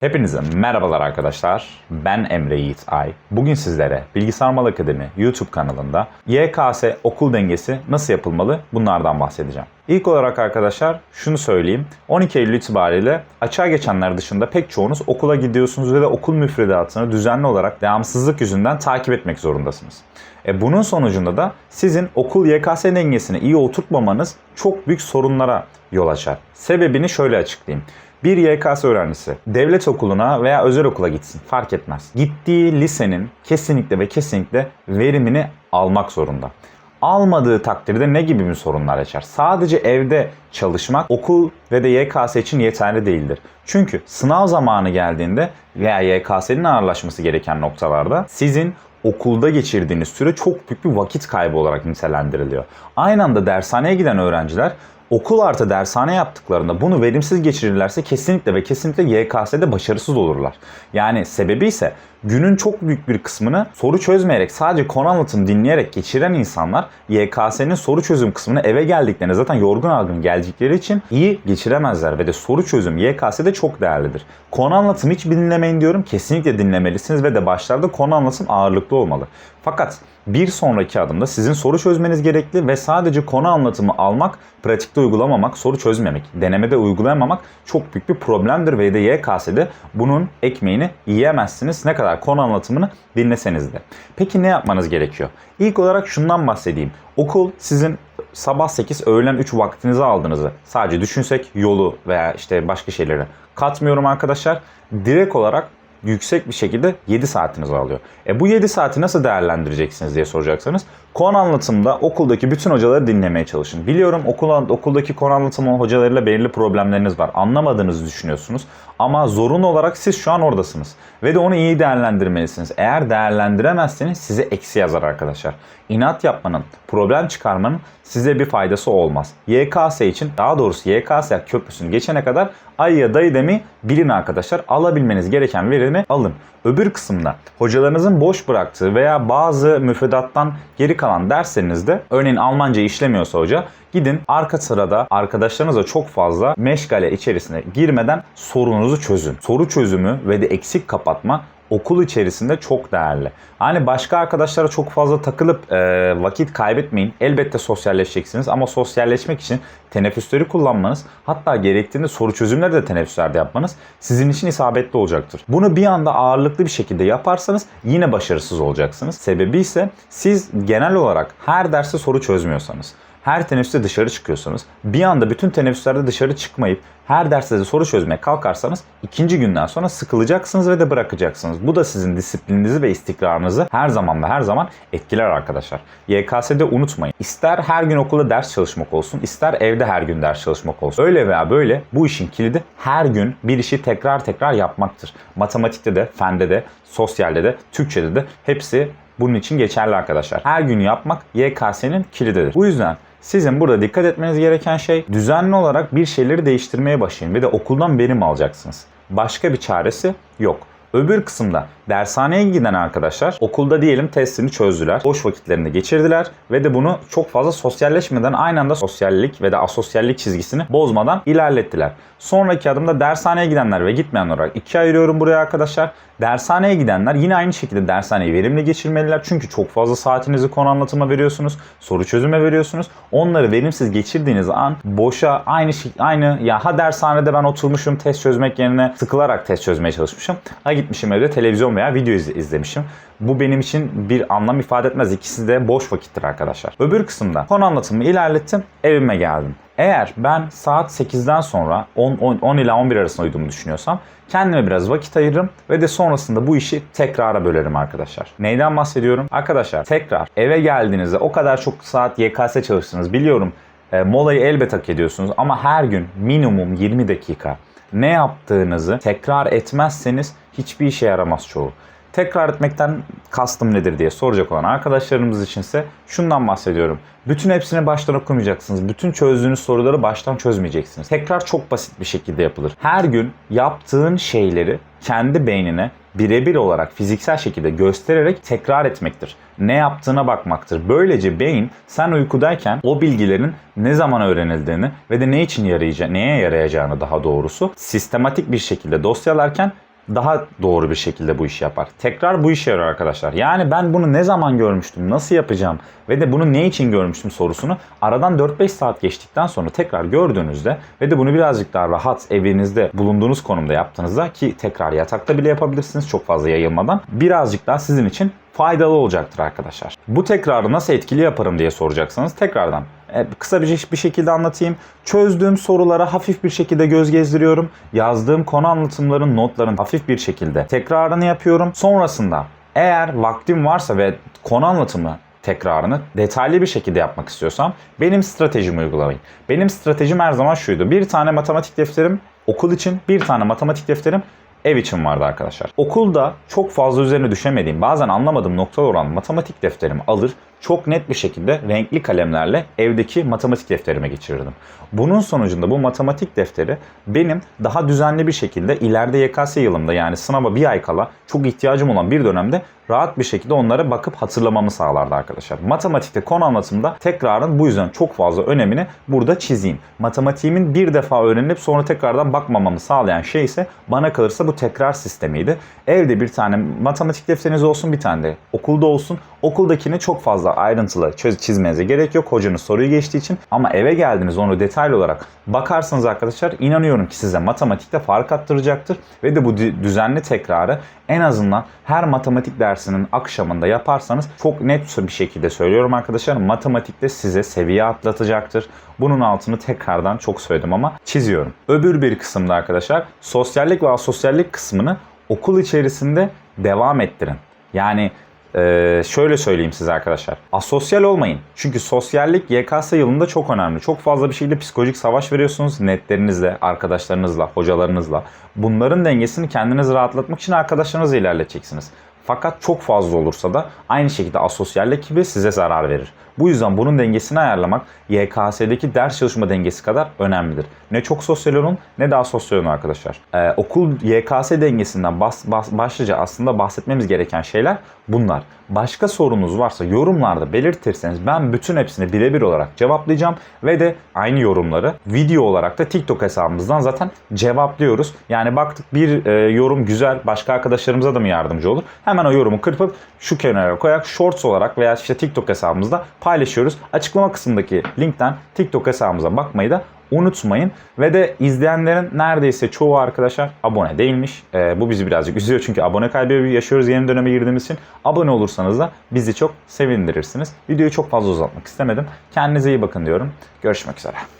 Hepinize merhabalar arkadaşlar. Ben Emre Yiğit Ay. Bugün sizlere Bilgisayar Mal Akademi YouTube kanalında YKS okul dengesi nasıl yapılmalı bunlardan bahsedeceğim. İlk olarak arkadaşlar şunu söyleyeyim. 12 Eylül itibariyle açığa geçenler dışında pek çoğunuz okula gidiyorsunuz ve de okul müfredatını düzenli olarak devamsızlık yüzünden takip etmek zorundasınız. E bunun sonucunda da sizin okul YKS dengesini iyi oturtmamanız çok büyük sorunlara yol açar. Sebebini şöyle açıklayayım. Bir YKS öğrencisi devlet okuluna veya özel okula gitsin fark etmez. Gittiği lisenin kesinlikle ve kesinlikle verimini almak zorunda. Almadığı takdirde ne gibi bir sorunlar yaşar? Sadece evde çalışmak okul ve de YKS için yeterli değildir. Çünkü sınav zamanı geldiğinde veya YKS'nin ağırlaşması gereken noktalarda sizin okulda geçirdiğiniz süre çok büyük bir vakit kaybı olarak nitelendiriliyor. Aynı anda dershaneye giden öğrenciler okul artı dershane yaptıklarında bunu verimsiz geçirirlerse kesinlikle ve kesinlikle YKS'de başarısız olurlar. Yani sebebi ise günün çok büyük bir kısmını soru çözmeyerek sadece konu anlatım dinleyerek geçiren insanlar YKS'nin soru çözüm kısmını eve geldiklerinde zaten yorgun argın geldikleri için iyi geçiremezler ve de soru çözüm YKS'de çok değerlidir. Konu anlatım hiç dinlemeyin diyorum. Kesinlikle dinlemelisiniz ve de başlarda konu anlatım ağırlıklı olmalı. Fakat bir sonraki adımda sizin soru çözmeniz gerekli ve sadece konu anlatımı almak, pratikte uygulamamak, soru çözmemek, denemede uygulayamamak çok büyük bir problemdir ve de YKS'de bunun ekmeğini yiyemezsiniz ne kadar konu anlatımını dinleseniz de. Peki ne yapmanız gerekiyor? İlk olarak şundan bahsedeyim. Okul sizin sabah 8 öğlen 3 vaktinizi aldığınızı sadece düşünsek yolu veya işte başka şeyleri katmıyorum arkadaşlar. Direkt olarak yüksek bir şekilde 7 saatinizi alıyor. E bu 7 saati nasıl değerlendireceksiniz diye soracaksanız konu anlatımda okuldaki bütün hocaları dinlemeye çalışın. Biliyorum okul, okuldaki konu anlatımı hocalarıyla belirli problemleriniz var. Anlamadığınızı düşünüyorsunuz ama zorunlu olarak siz şu an oradasınız. Ve de onu iyi değerlendirmelisiniz. Eğer değerlendiremezseniz size eksi yazar arkadaşlar. İnat yapmanın, problem çıkarmanın size bir faydası olmaz. YKS için daha doğrusu YKS köprüsünü geçene kadar ayıya dayı demeyi bilin arkadaşlar. Alabilmeniz gereken verimi alın. Öbür kısımda hocalarınızın boş bıraktığı veya bazı müfredattan geri kalan derslerinizde örneğin Almanca işlemiyorsa hoca gidin arka sırada arkadaşlarınızla çok fazla meşgale içerisine girmeden sorununuzu çözün. Soru çözümü ve de eksik kapatma okul içerisinde çok değerli. Hani başka arkadaşlara çok fazla takılıp e, vakit kaybetmeyin. Elbette sosyalleşeceksiniz ama sosyalleşmek için teneffüsleri kullanmanız hatta gerektiğinde soru çözümleri de teneffüslerde yapmanız sizin için isabetli olacaktır. Bunu bir anda ağırlıklı bir şekilde yaparsanız yine başarısız olacaksınız. Sebebi ise siz genel olarak her derste soru çözmüyorsanız her teneffüste dışarı çıkıyorsanız, bir anda bütün teneffüslerde dışarı çıkmayıp her derste de soru çözmeye kalkarsanız ikinci günden sonra sıkılacaksınız ve de bırakacaksınız. Bu da sizin disiplininizi ve istikrarınızı her zaman ve her zaman etkiler arkadaşlar. YKS'de unutmayın. İster her gün okulda ders çalışmak olsun, ister evde her gün ders çalışmak olsun. Öyle veya böyle bu işin kilidi her gün bir işi tekrar tekrar yapmaktır. Matematikte de, fende de, sosyalde de, Türkçede de hepsi bunun için geçerli arkadaşlar. Her gün yapmak YKS'nin kilididir. Bu yüzden sizin burada dikkat etmeniz gereken şey düzenli olarak bir şeyleri değiştirmeye başlayın ve de okuldan verim alacaksınız. Başka bir çaresi yok. Öbür kısımda dershaneye giden arkadaşlar okulda diyelim testini çözdüler. Boş vakitlerini geçirdiler ve de bunu çok fazla sosyalleşmeden aynı anda sosyallik ve de asosyallik çizgisini bozmadan ilerlettiler. Sonraki adımda dershaneye gidenler ve gitmeyenler olarak ikiye ayırıyorum buraya arkadaşlar. Dershaneye gidenler yine aynı şekilde dershaneyi verimli geçirmeliler. Çünkü çok fazla saatinizi konu anlatıma veriyorsunuz. Soru çözüme veriyorsunuz. Onları verimsiz geçirdiğiniz an boşa aynı şey, aynı ya ha dershanede ben oturmuşum test çözmek yerine sıkılarak test çözmeye çalışmışım. Ha gitmişim evde televizyon veya video iz- izlemişim. Bu benim için bir anlam ifade etmez. İkisi de boş vakittir arkadaşlar. Öbür kısımda konu anlatımı ilerlettim. Evime geldim. Eğer ben saat 8'den sonra 10, 10, 10 ila 11 arasında uyuduğumu düşünüyorsam kendime biraz vakit ayırırım ve de sonrasında bu işi tekrara bölerim arkadaşlar. Neyden bahsediyorum? Arkadaşlar tekrar eve geldiğinizde o kadar çok saat YKS çalıştınız biliyorum. E, molayı elbet hak ediyorsunuz ama her gün minimum 20 dakika ne yaptığınızı tekrar etmezseniz hiçbir işe yaramaz çoğu. Tekrar etmekten kastım nedir diye soracak olan arkadaşlarımız içinse şundan bahsediyorum. Bütün hepsini baştan okumayacaksınız. Bütün çözdüğünüz soruları baştan çözmeyeceksiniz. Tekrar çok basit bir şekilde yapılır. Her gün yaptığın şeyleri kendi beynine birebir olarak fiziksel şekilde göstererek tekrar etmektir. Ne yaptığına bakmaktır. Böylece beyin sen uykudayken o bilgilerin ne zaman öğrenildiğini ve de ne için yarayacağını, neye yarayacağını daha doğrusu sistematik bir şekilde dosyalarken daha doğru bir şekilde bu işi yapar. Tekrar bu işe yarar arkadaşlar. Yani ben bunu ne zaman görmüştüm, nasıl yapacağım ve de bunu ne için görmüştüm sorusunu aradan 4-5 saat geçtikten sonra tekrar gördüğünüzde ve de bunu birazcık daha rahat evinizde bulunduğunuz konumda yaptığınızda ki tekrar yatakta bile yapabilirsiniz çok fazla yayılmadan birazcık daha sizin için faydalı olacaktır arkadaşlar. Bu tekrarı nasıl etkili yaparım diye soracaksanız tekrardan kısa bir, bir şekilde anlatayım. Çözdüğüm sorulara hafif bir şekilde göz gezdiriyorum. Yazdığım konu anlatımların, notların hafif bir şekilde tekrarını yapıyorum. Sonrasında eğer vaktim varsa ve konu anlatımı tekrarını detaylı bir şekilde yapmak istiyorsam benim stratejimi uygulamayın. Benim stratejim her zaman şuydu. Bir tane matematik defterim okul için, bir tane matematik defterim ev için vardı arkadaşlar. Okulda çok fazla üzerine düşemediğim, bazen anlamadığım noktalar olan matematik defterimi alır, çok net bir şekilde renkli kalemlerle evdeki matematik defterime geçirirdim. Bunun sonucunda bu matematik defteri benim daha düzenli bir şekilde ileride YKS yılımda yani sınava bir ay kala çok ihtiyacım olan bir dönemde rahat bir şekilde onlara bakıp hatırlamamı sağlardı arkadaşlar. Matematikte konu anlatımda tekrarın bu yüzden çok fazla önemini burada çizeyim. Matematiğimin bir defa öğrenip sonra tekrardan bakmamamı sağlayan şey ise bana kalırsa bu tekrar sistemiydi. Evde bir tane matematik defteriniz olsun bir tane de okulda olsun. Okuldakini çok fazla ayrıntılı çöz çizmenize gerek yok hocanız soruyu geçtiği için. Ama eve geldiniz onu detaylı olarak bakarsanız arkadaşlar inanıyorum ki size matematikte fark attıracaktır. Ve de bu dü- düzenli tekrarı en azından her matematik dersinin akşamında yaparsanız çok net bir şekilde söylüyorum arkadaşlar matematikte size seviye atlatacaktır. Bunun altını tekrardan çok söyledim ama çiziyorum. Öbür bir kısımda arkadaşlar sosyallik ve asosyallik kısmını okul içerisinde devam ettirin. Yani ee, şöyle söyleyeyim size arkadaşlar. Asosyal olmayın. Çünkü sosyallik YKS yılında çok önemli. Çok fazla bir şekilde psikolojik savaş veriyorsunuz netlerinizle, arkadaşlarınızla, hocalarınızla. Bunların dengesini kendinizi rahatlatmak için arkadaşlarınızla ilerleteceksiniz. Fakat çok fazla olursa da aynı şekilde asosyallik gibi size zarar verir. Bu yüzden bunun dengesini ayarlamak YKS'deki ders çalışma dengesi kadar önemlidir. Ne çok sosyal olun ne daha sosyal olun arkadaşlar. Ee, okul YKS dengesinden bas, bas, başlıca aslında bahsetmemiz gereken şeyler bunlar. Başka sorunuz varsa yorumlarda belirtirseniz ben bütün hepsini birebir olarak cevaplayacağım ve de aynı yorumları video olarak da TikTok hesabımızdan zaten cevaplıyoruz. Yani baktık bir e, yorum güzel başka arkadaşlarımıza da mı yardımcı olur? Hemen o yorumu kırpıp şu kenara koyarak shorts olarak veya işte TikTok hesabımızda paylaşıyoruz. Açıklama kısmındaki linkten TikTok hesabımıza bakmayı da unutmayın. Ve de izleyenlerin neredeyse çoğu arkadaşlar abone değilmiş. Ee, bu bizi birazcık üzüyor çünkü abone kaybı yaşıyoruz yeni döneme girdiğimiz için. Abone olursanız da bizi çok sevindirirsiniz. Videoyu çok fazla uzatmak istemedim. Kendinize iyi bakın diyorum. Görüşmek üzere.